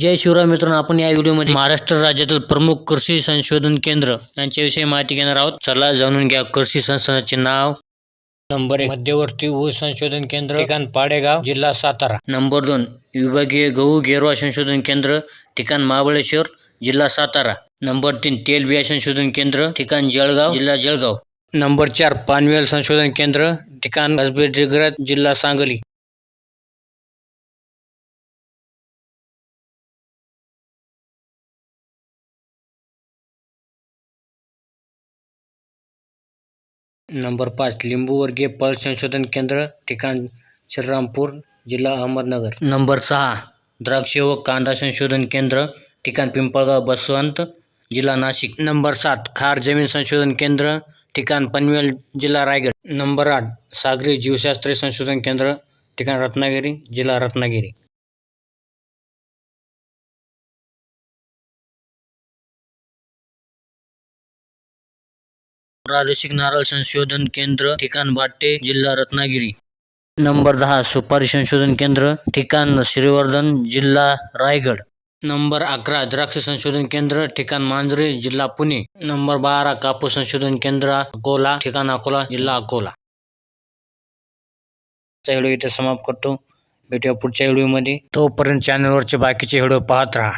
जय शिवराय मित्रांनो आपण या व्हिडिओमध्ये महाराष्ट्र राज्यातील प्रमुख कृषी संशोधन केंद्र यांच्याविषयी माहिती घेणार आहोत. चला जाणून घ्या कृषी संस्थानाचे नाव. नंबर एक मध्यवर्ती ऊस संशोधन केंद्र ठिकाण पाडेगाव जिल्हा सातारा. नंबर दोन विभागीय गहू गेरवा संशोधन केंद्र ठिकाण महाबळेश्वर जिल्हा सातारा. नंबर तीन तेलबिया संशोधन केंद्र ठिकाण जळगाव जिल्हा जळगाव. नंबर चार पानवेल संशोधन केंद्र ठिकाण जिल्हा सांगली. नंबर पाच लिंबूवर्गीय पल संशोधन केंद्र ठिकाण श्रीरामपूर जिल्हा अहमदनगर. नंबर सहा द्राक्ष व कांदा संशोधन केंद्र ठिकाण पिंपळगाव बसवंत जिल्हा नाशिक. नंबर सात खार जमीन संशोधन केंद्र ठिकाण पनवेल जिल्हा रायगड. नंबर आठ सागरी जीवशास्त्रीय संशोधन केंद्र ठिकाण रत्नागिरी जिल्हा रत्नागिरी. प्रादेशिक नारळ संशोधन केंद्र ठिकाण बाटे जिल्हा रत्नागिरी. नंबर दहा सुपारी संशोधन केंद्र ठिकाण श्रीवर्धन जिल्हा रायगड. नंबर अकरा द्राक्ष संशोधन केंद्र ठिकाण मांजरे जिल्हा पुणे. नंबर बारा कापूस संशोधन केंद्र अकोला ठिकाण अकोला जिल्हा अकोला. व्हिडिओ इथे समाप्त करतो. भेटूया पुढच्या व्हिडिओमध्ये. तोपर्यंत चॅनलवरचे बाकीचे व्हिडिओ पाहत राहा.